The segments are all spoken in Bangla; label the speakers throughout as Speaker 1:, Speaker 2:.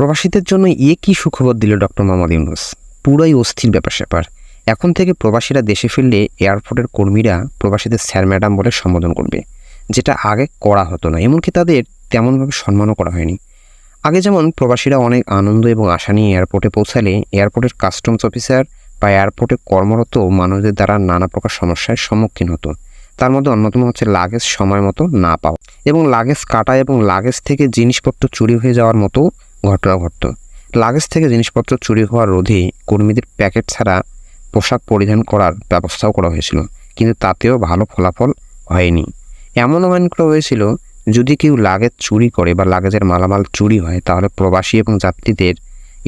Speaker 1: প্রবাসীদের জন্য এ কি সুখবর দিল ডক্টর মোহাম্মদ ইউনুস? পুরাই অস্থির ব্যাপার স্যাপার। এখন থেকে প্রবাসীরা দেশে ফিরলে এয়ারপোর্টের কর্মীরা প্রবাসীদের স্যার ম্যাডাম বলে সম্বোধন করবে, যেটা আগে করা হতো না। এমনকি তাদের তেমনভাবে সম্মানও করা হয়নি। আগে যেমন প্রবাসীরা অনেক আনন্দ এবং আশা নিয়ে এয়ারপোর্টে পৌঁছালে এয়ারপোর্টের কাস্টমস অফিসার বা এয়ারপোর্টে কর্মরত মানুষদের দ্বারা নানা প্রকার সমস্যার সম্মুখীন হতো। তার মধ্যে অন্যতম হচ্ছে লাগেজ সময় মতো না পাওয়া। এবং লাগেজ কাটা এবং লাগেজ থেকে জিনিসপত্র চুরি হয়ে যাওয়ার মতো ঘটনা ঘটত। লাগেজ থেকে জিনিসপত্র চুরি হওয়ার রোধে কর্মীদের প্যাকেট ছাড়া পোশাক পরিধান করার ব্যবস্থাও করা হয়েছিল, কিন্তু তাতেও ভালো ফলাফল হয়নি। এমন অনুমান করা হয়েছিল, যদি কেউ লাগেজ চুরি করে বা লাগেজের মালামাল চুরি হয়, তাহলে প্রবাসী এবং যাত্রীদের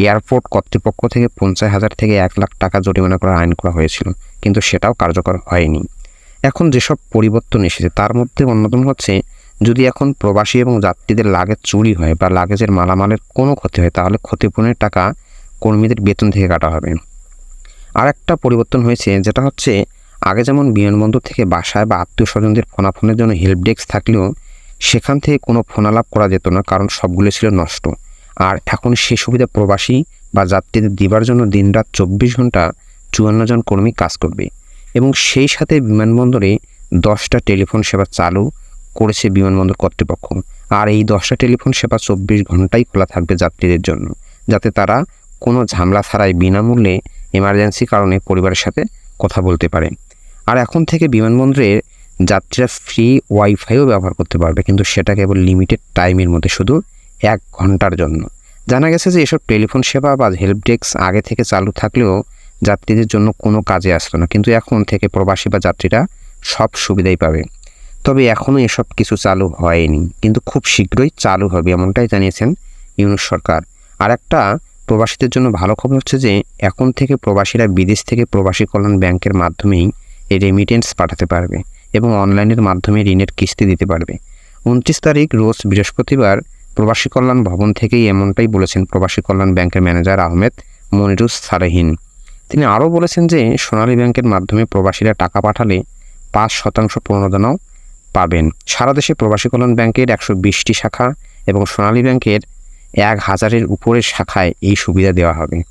Speaker 1: এয়ারপোর্ট কর্তৃপক্ষ থেকে পঞ্চাশ হাজার থেকে এক লাখ টাকা জরিমানা করার আইন করা হয়েছিল, কিন্তু সেটাও কার্যকর হয়নি। এখন যেসব পরিবর্তন এসেছে, তার মধ্যে অন্যতম হচ্ছে যদি এখন প্রবাসী এবং যাত্রীদের লাগেজ চুরি হয় বা লাগেজের মালামালের কোনো ক্ষতি হয়, তাহলে ক্ষতিপূরণের টাকা কর্মীদের বেতন থেকে কাটা হবে। আর একটা পরিবর্তন হয়েছে, যেটা হচ্ছে আগে যেমন বিমানবন্দর থেকে বাসায় বা আত্মীয় স্বজনদের ফোনাফোনের জন্য হেল্প ডেস্ক থাকলেও সেখান থেকে কোনো ফোনালাপ করা যেত না, কারণ সবগুলো ছিল নষ্ট। আর এখন সে সুবিধা প্রবাসী বা যাত্রীদের দিবার জন্য দিনরাত চব্বিশ ঘণ্টা চুয়ান্ন জন কর্মী কাজ করবে। এবং সেই সাথে বিমানবন্দরে দশটা টেলিফোন সেবা চালু করেছে বিমানবন্দর কর্তৃপক্ষ। আর এই দশটা টেলিফোন সেবা চব্বিশ ঘন্টাই খোলা থাকবে যাত্রীদের জন্য, যাতে তারা কোনো ঝামেলা ছাড়াই বিনামূল্যে এমার্জেন্সি কারণে পরিবারের সাথে কথা বলতে পারে। আর এখন থেকে বিমানবন্দরে যাত্রীরা ফ্রি ওয়াইফাইও ব্যবহার করতে পারবে, কিন্তু সেটা কেবল লিমিটেড টাইমের মধ্যে, শুধু এক ঘণ্টার জন্য। জানা গেছে যে এসব টেলিফোন সেবা বা হেল্প ডেস্ক আগে থেকে চালু থাকলেও যাত্রীদের জন্য কোনো কাজে আসলো না, কিন্তু এখন থেকে প্রবাসী বা যাত্রীরা সব সুবিধাই পাবে। তবে এখনও এসব কিছু চালু হয়নি। কিন্তু খুব শীঘ্রই চালু হবে, এমনটাই জানিয়েছেন ইউনুস সরকার। আর একটা প্রবাসীদের জন্য ভালো খবর হচ্ছে যে, এখন থেকে প্রবাসীরা বিদেশ থেকে প্রবাসী কল্যাণ ব্যাংকের মাধ্যমেই রেমিটেন্স পাঠাতে পারবে এবং অনলাইনের মাধ্যমে ঋণের কিস্তি দিতে পারবে। উনত্রিশ তারিখ রোজ বৃহস্পতিবার প্রবাসী কল্যাণ ভবন থেকেই এমনটাই বলেছেন প্রবাসী কল্যাণ ব্যাংকের ম্যানেজার আহমেদ মনিরুস সারেহিন তিনি আরও বলেছেন যে, সোনালী ব্যাংকের মাধ্যমে প্রবাসীরা টাকা পাঠালে পাঁচ শতাংশ প্রণোদনাও পাবেন। সারা দেশে প্রবাসী কল্যাণ ব্যাংকের একশো বিশটি শাখা এবং সোনালী ব্যাংকের এক হাজারের উপরের শাখায় এই সুবিধা দেওয়া হবে।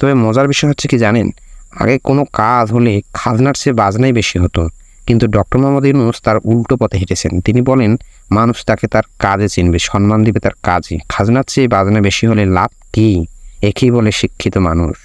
Speaker 1: তবে মজার বিষয় হচ্ছে কি জানেন? আগে কোনো কাজ হলে খাজনার চেয়ে বাজনাই বেশি হতো। কিন্তু ডক্টর মোহাম্মদ ইউনুস তার উল্টো পথে হেঁটেছেন। তিনি বলেন, মানুষ তাকে তার কাজে চিনবে, সম্মান দিবে তার কাজে। খাজনার চেয়ে বাজনা বেশি হলে লাভ কী? একই বলে শিক্ষিত মানুষ।